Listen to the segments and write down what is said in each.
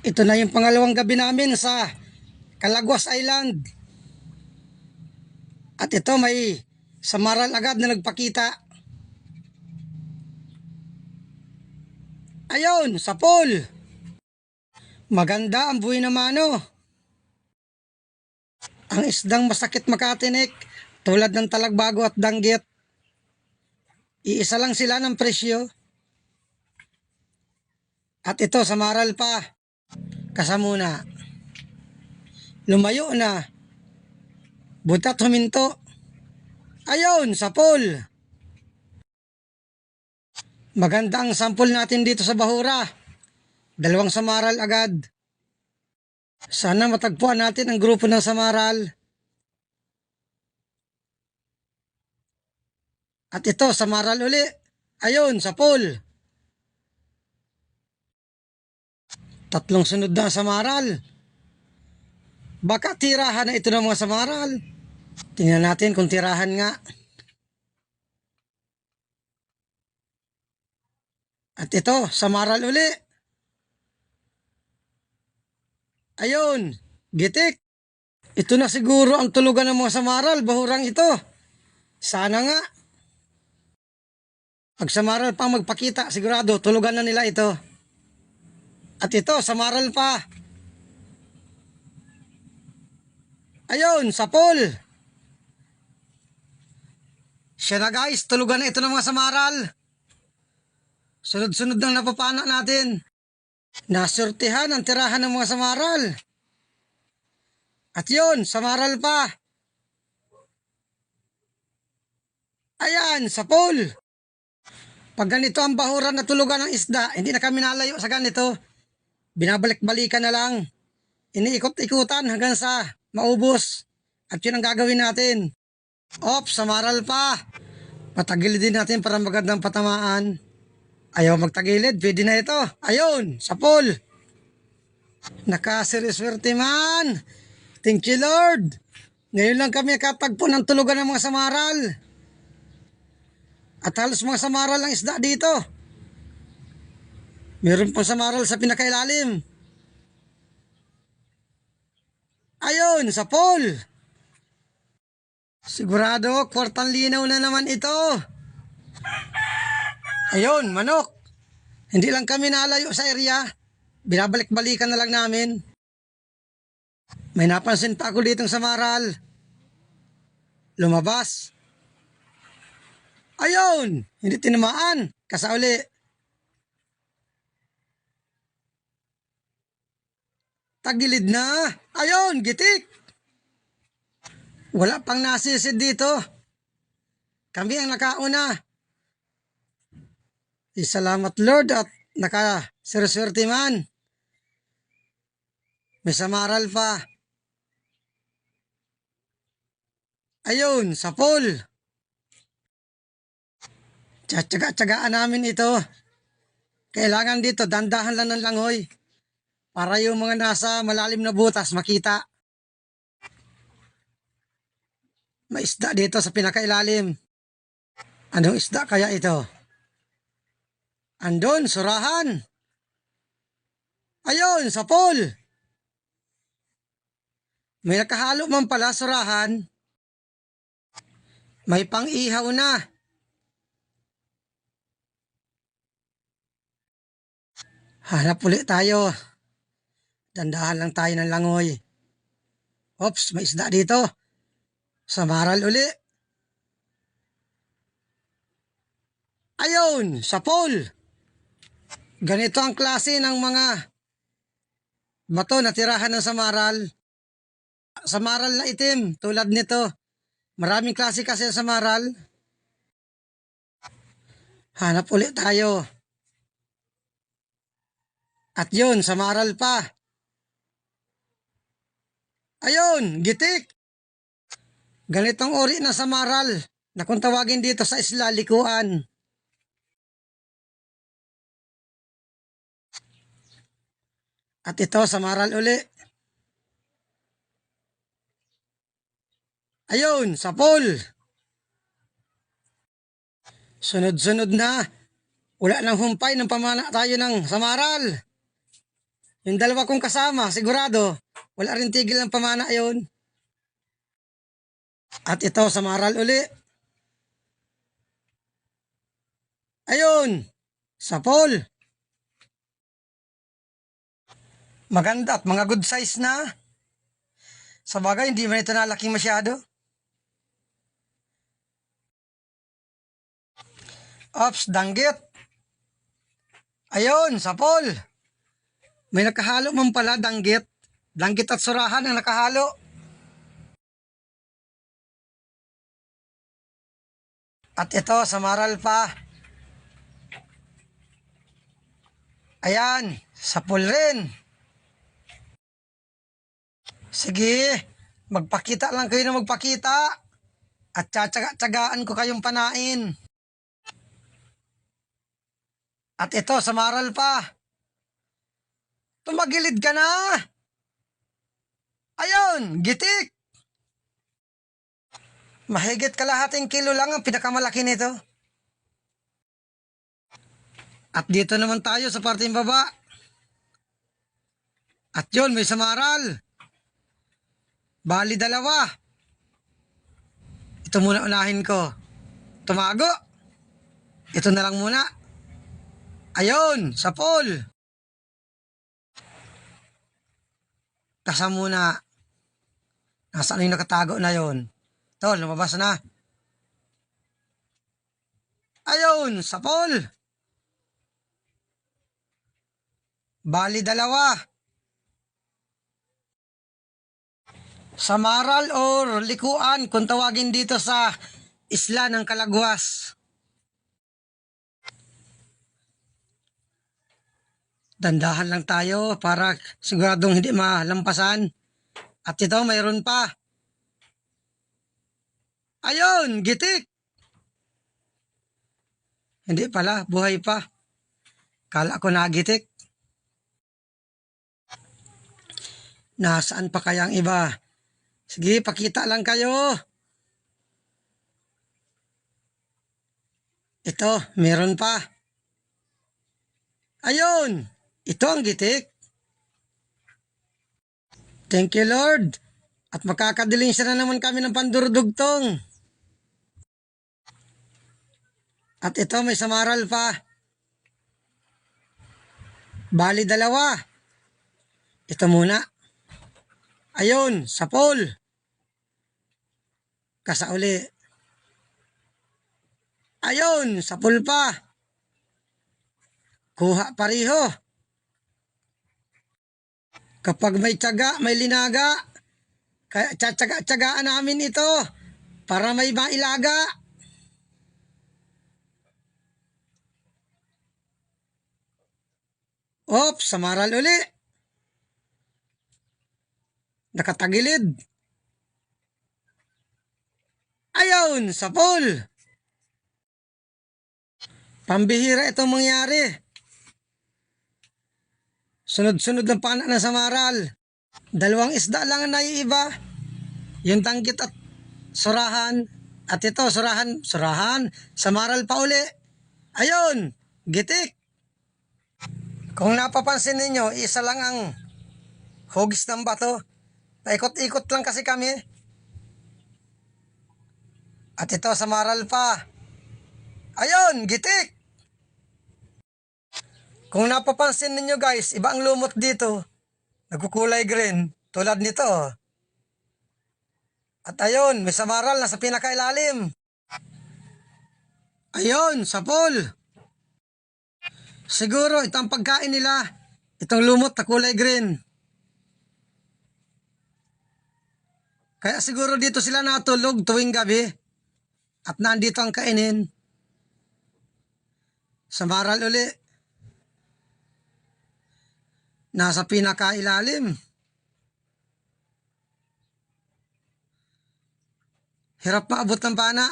Ito na yung pangalawang gabi namin sa Calagwas Island. At ito may samaral agad na nagpakita. Ayun, sa pool. Maganda ang buhay na mano. Ang isdang masakit makatinik tulad ng talagbago at danggit. Iisa lang sila ng presyo. At ito, samaral pa. Kasamuna. Lumayo na. Butat huminto. Ayun, sa. Maganda ang sample natin dito sa Bahura. Dalawang samaral agad. Sana matagpuan natin ang grupo ng samaral. At ito, samaral uli. Ayun, sa pool. Tatlong sunod na samaral. Baka tirahan na ito ng mga samaral. Tingnan natin kung tirahan nga. At ito, samaral uli. Ayun, gitik. Ito na siguro ang tulugan ng mga samaral, bahurang ito. Sana nga. Pag samaral pa magpakita, sigurado tulugan na nila ito. At ito, samaral pa. Ayun, sa pool. Siya na guys, tulugan na ito ng mga samaral. Sunod-sunod ng napapana natin. Nasurtihan ang tirahan ng mga samaral. At yun, samaral pa. Ayan, sa pool. Pag ganito ang bahuran na tulugan ng isda, hindi na kami nalayo sa ganito. Binabalik-balikan na lang. Iniikot-ikutan hanggang sa maubos. At yun ang gagawin natin. Op, samaral pa. Patagilid din natin para magandang patamaan. Ayaw magtagilid, pwede na ito. Ayun, sa pool. Nakasiriswerte man. Thank you, Lord. Ngayon lang kami katagpo ng tulugan ng mga samaral. At halos mga samaral ang isda dito. Meron pang samaral sa pinakailalim. Ayun, sa pool. Sigurado, kwartang linaw na naman ito. Ayun, manok. Hindi lang kami nalayo sa area. Binabalik-balikan na lang namin. May napansin pa ako ditong samaral. Lumabas. Ayun, hindi tinamaan. Kasauli. Tagilid na. Ayun, gitik. Wala pang nasisid dito. Kami ang nakauna. Salamat Lord at naka sirswerte man. May samaral pa. Ayun, sa pool. Tsatsaga-tsagaan namin ito. Kailangan dito, dandahan lang ng langoy. Para yung mga nasa malalim na butas makita. May isda dito sa pinakailalim. Anong isda kaya ito? Andon, surahan. Ayun, sa pool. May nakahalo man pala surahan. May pang-ihaw na. Hanap ulit tayo. Dandahan lang tayo ng langoy. Oops, may isda dito. Samaral uli. Ayun, sa pool. Ganito ang klase ng mga bato na tirahan ng samaral. Samaral na itim, tulad nito. Maraming klase kasi ang samaral. Hanap ulit tayo. At yun, samaral pa. Ayun, gitik. Ganitong uri na samaral na kung tawagin dito sa isla, likuan. At ito, samaral uli. Ayun, sa pool. Sunod-sunod na. Wala nang humpay ng pamana tayo ng samaral. Yung dalawa kong kasama, sigurado, wala rin tigil ng pamana yon. At ito, sa maral uli. Ayun, sa Paul. Maganda at mga good size na. Sa bagay, hindi man ito nalaki masyado. Ops, danggit. Ayun, sa Paul. May nakahalo man pala, danggit. Danggit at surahan ang nakahalo. At ito, sa maral pa. Ayan, sa pool rin. Sige, magpakita lang kayo na magpakita. At tsatsaga-tsagaan ko kayong panain. At ito, sa maral pa. Tumagilid ka na. Ayun, gitik. Mahigit kalahating kilo lang ang pinakamalaki nito. At dito naman tayo sa parteng baba. At yun, may samaral. Bali dalawa. Ito muna unahin ko. Tumago. Ito na lang muna. Ayun, sa pool. Kasa muna. Nasaan yung nakatago na yon? Tol, lumabas na. Ayun, sa pool. Bali dalawa. Samaral or likuan kung tawagin dito sa isla ng Kalagwas. Dandahan lang tayo para siguradong hindi malampasan. At ito, mayroon pa. Ayun, gitik. Hindi pala, buhay pa. Kala ko nagitik. Nasaan pa kaya ang iba? Sige, pakita lang kayo. Ito, meron pa. Ayun, ito gitik. Thank you, Lord. At makakadiling siya na naman kami ng pandurudugtong. At ito, may samaral pa. Bali dalawa. Ito muna. Ayun, sa pole. Kasauli. Ayun, sa pool pa. Kuha pariho. Kapag may tiyaga, may linaga, tsatsaga-tsagaan namin ito para may mailaga. Ops, samaral uli. Nakatagilid. Ayun, sa pool. Pambihira itong mangyari. Sunod-sunod ng pana ng samaral. Dalawang isda lang ang naiiba. Yung tanggit at surahan. At ito, surahan, surahan, samaral pa uli. Ayun, gitik. Kung napapansin ninyo, isa lang ang hugis ng bato. Paikot-ikot lang kasi kami. At ito, samaral pa. Ayun, gitik. Kung napapansin ninyo guys, iba ang lumot dito. Nagkukulay green, tulad nito. At ayun, may samaral na sa pinakailalim. Ayun, sa pool. Siguro, ito ang pagkain nila. Itong lumot na kulay green. Kaya siguro dito sila natulog tuwing gabi. At nandito ang kainin. Samaral uli. Nasa pinakailalim. Hirap maabot ng pana.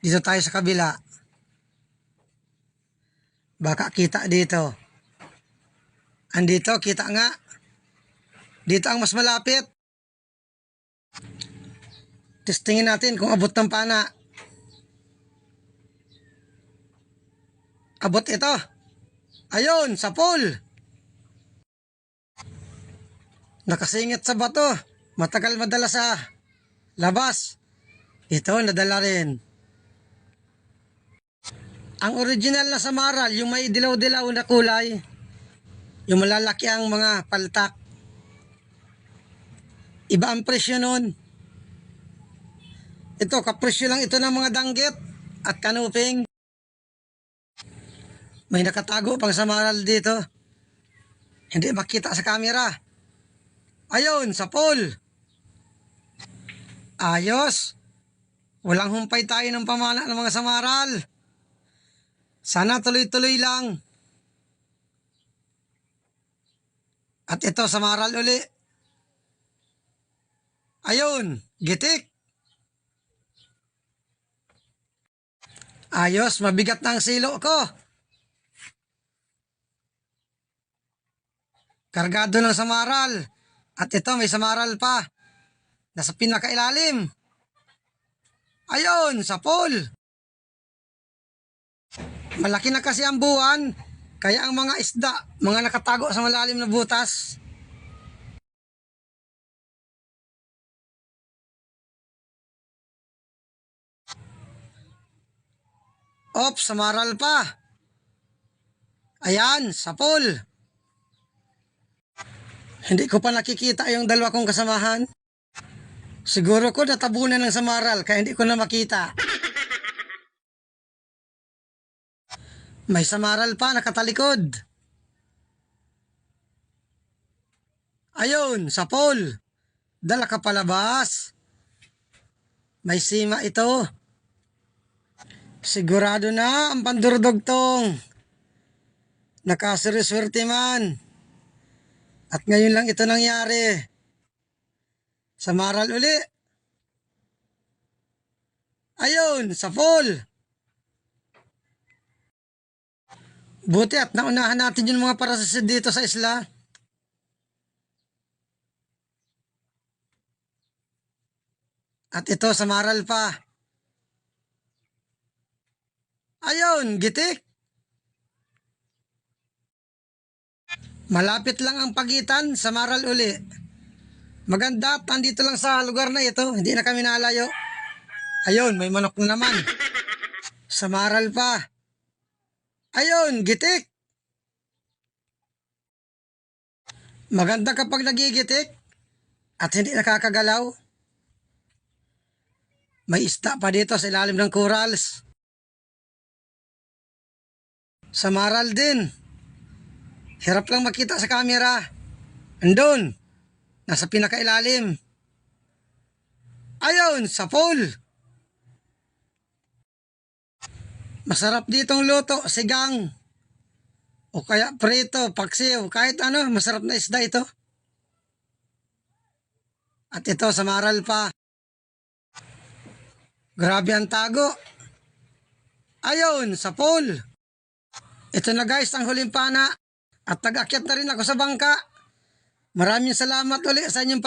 Dito tayo sa kabila. Baka kita dito. Andito, kita nga. Dito ang mas malapit. Testingin natin kung abot ng pana. Abot ito. Ayun, sa pool. Nakasingit sa bato. Matagal madala sa labas. Ito, nadala rin. Ang original na samaral, yung may dilaw-dilaw na kulay, yung malalaki ang mga paltak. Iba ang presyo nun. Ito, kapresyo lang ito ng mga danggit at kanuping. May nakatago pang samaral dito. Hindi makita sa camera. Ayun, sa pool. Ayos. Walang humpay tayo ng pamana ng mga samaral. Sana tuloy-tuloy lang. At ito, samaral uli. Ayun, gitik. Ayos, mabigat na ang silo ko. Kargado ng samaral. At ito, may samaral pa. Nasa pinakailalim. Ayun, sa pool. Malaki na kasi ang buwan, kaya ang mga isda, mga nakatago sa malalim na butas. Ops, samaral pa. Ayan, sa pool. Hindi ko pa nakikita yung dalawa kong kasamahan. Siguro ko natabunan ng samaral kaya hindi ko na makita. May samaral pa nakatalikod. Ayun, sa pool. Dala ka palabas. May sima ito. Sigurado na ang pandurdog tong. Nakasiriswerte man. At ngayon lang ito nangyari. Samaral uli. Ayun, sa pool. Buti at naunahan natin yung mga parasasid dito sa isla. At ito, samaral pa. Ayun, gitik. Malapit lang ang pagitan, samaral uli. Maganda at lang sa lugar na ito, hindi na kami nalayo. Ayun, may manok na naman. Samaral pa. Ayun, gitik. Maganda kapag nagigitik at hindi nakakagalaw. May isda pa dito sa ilalim ng corals. Samaral din. Hirap lang makita sa camera. Andun. Nasa pinakailalim. Ayun, sa pool. Masarap ditong luto, sigang. O kaya prito, paksiw, kahit ano, masarap na isda ito. At ito, samaral pa. Grabe ang tago. Ayun, sa pool. Ito na guys, ang huling pana. At nag-akyat na rin ako sa bangka. Maraming salamat ulit sa inyong